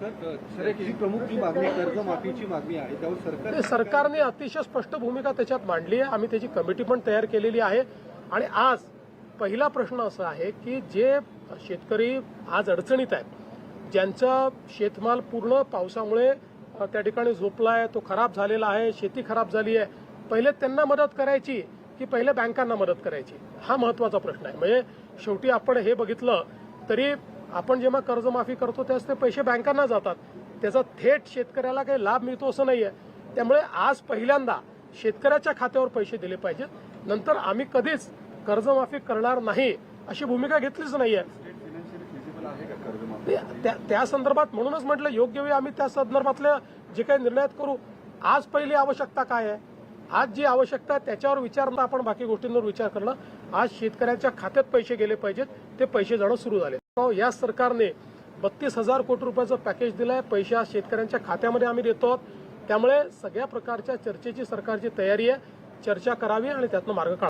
प्रमुख जी मागणी कर्जमाफीची मागणी आहे त्यावर सरकार सरकारने अतिशय स्पष्ट भूमिका त्याच्यात मांडली आहे. आम्ही त्याची कमिटी पण तयार केलेली आहे. आणि आज पहिला प्रश्न असा आहे की जे शेतकरी आज अडचणीत आहेत ज्यांचा शेतमाल पूर्ण पावसामुळे त्या ठिकाणी झोपला आहे तो खराब झालेला आहे शेती खराब झाली आहे पहिले त्यांना मदत करायची की पहिले बँकांना मदत करायची? हा महत्त्वाचा प्रश्न आहे. म्हणजे शेवटी आपण हे बघितलं तरी आपण जेव्हा कर्जमाफी करतो त्याच ते पैसे बँकांना जातात. त्याचा थेट शेतकऱ्याला काही लाभ मिळतो असं नाहीये. त्यामुळे आज पहिल्यांदा शेतकऱ्याच्या खात्यावर पैसे दिले पाहिजेत. नंतर आम्ही कधीच कर्जमाफी करणार नाही अशी भूमिका घेतलीच नाहीये. त्या त्या संदर्भात म्हणूनच म्हटलं योग्य वेळी आम्ही त्या संदर्भातले जे काही निर्णयात करू. आज पहिली आवश्यकता काय आहे? आज जी आवश्यकता आहे त्याच्यावर विचार आपण बाकी गोष्टींवर विचार करणं. आज शेतकऱ्यांच्या खात्यात पैसे गेले पाहिजेत. ते पैसे जाणं सुरू झाले. या सरकारने बत्तीस हजार कोटी रुपयाचं पॅकेज दिलंय. पैसे आज शेतकऱ्यांच्या खात्यामध्ये आम्ही देतो आहोत. त्यामुळे सगळ्या प्रकारच्या चर्चेची सरकारची तयारी आहे. चर्चा करावी आणि त्यातनं मार्ग काढावा.